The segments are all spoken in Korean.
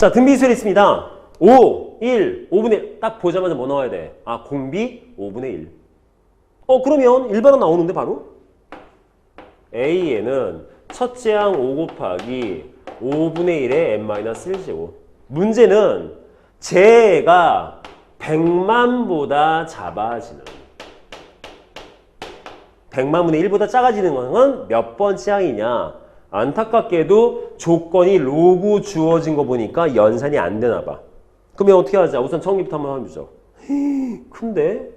자, 등비수열이 있습니다. 5, 1, 5분의 1. 딱 보자마자 뭐 나와야 돼? 아, 공비 5분의 1. 어, 그러면 일반은 나오는데 바로? A에는 첫째 항 5 곱하기 5분의 1의 n-1제곱. 문제는 제가 100만보다 작아지는 100만분의 1보다 작아지는 것은 몇 번째 항이냐? 안타깝게도 조건이 로그 주어진 거 보니까 연산이 안 되나 봐. 그러면 어떻게 하자? 우선 정리부터 한번 해보죠. 큰데?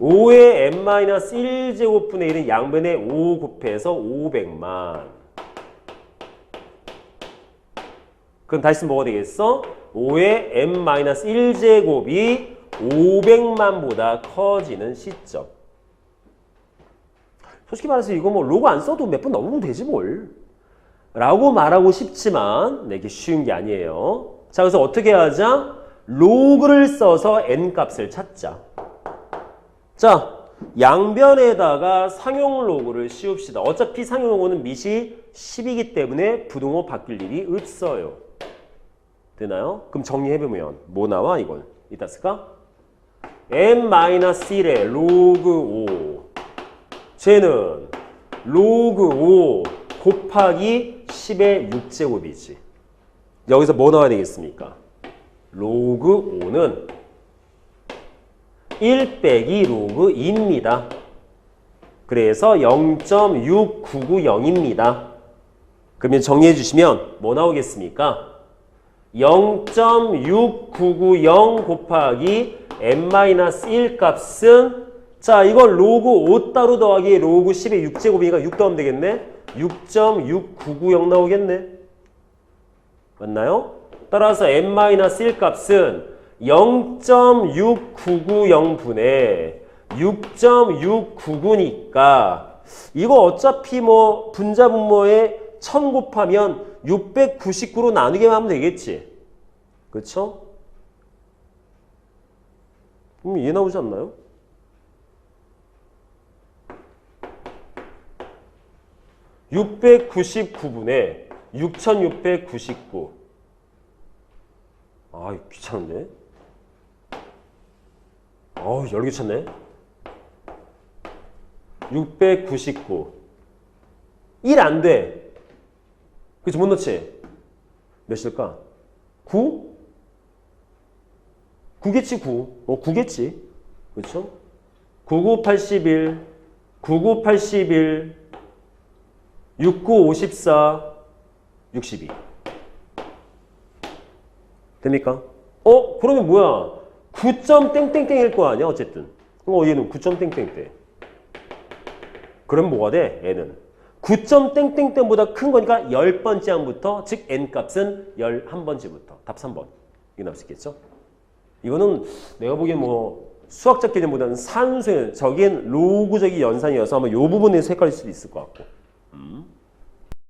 5의 n-1제곱분의 1은 양변에 5 곱해서 500만. 그럼 다시 뭐가 되겠어? 5의 n-1제곱이 500만보다 커지는 시점. 솔직히 말해서 이거 뭐 로고 안 써도 몇분 넘으면 되지 뭘. 라고 말하고 싶지만 내게 쉬운 게 아니에요. 자, 그래서 어떻게 하자? 로그를 써서 n 값을 찾자. 자, 양변에다가 상용 로그를 씌웁시다. 어차피 상용 로그는 밑이 10이기 때문에 부동호 바뀔 일이 없어요. 되나요? 그럼 정리해보면 뭐 나와 이건? 이따 쓸까? n-1의 로그 5 쟤는 로그 5 곱하기 10의 6제곱이지. 여기서 뭐 나와야 되겠습니까? 로그 5는 1 빼기 로그 2입니다. 그래서 0.6990입니다. 그러면 정리해 주시면 뭐 나오겠습니까? 0.6990 곱하기 n-1 값은 자 이걸 로그 5 따로 더하기 로그 10의 6제곱이니까 6 더하면 되겠네? 6.6990 나오겠네? 맞나요? 따라서 n-1 값은 0.6990분의 6.699니까 이거 어차피 뭐 분자 분모에 1000 곱하면 699로 나누기만 하면 되겠지. 그렇죠? 그럼 이해 나오지 않나요? (699분의) (6699) 아 귀찮은데? 어우 열기 찼네. 699 1 안 돼. 그치 못 넣지? 몇일까? 9 9겠지 9 어 9겠지. 그쵸? 99 81 99 81 69 54 62 됩니까? 어? 그러면 뭐야? 9점 땡땡땡일 거 아니야 어쨌든 어 얘는 9점 땡땡땡 그럼 뭐가 돼? 얘는 9점 땡땡땡보다 큰 거니까 10번째 항부터 즉 n값은 11번째부터 답 3번 이게 나올 수 있겠죠? 이거는 내가 보기엔 뭐 수학적 개념보다는 산수의 저기엔 로그적인 연산이어서 아마 이 부분에서 헷갈릴 수도 있을 것 같고 음.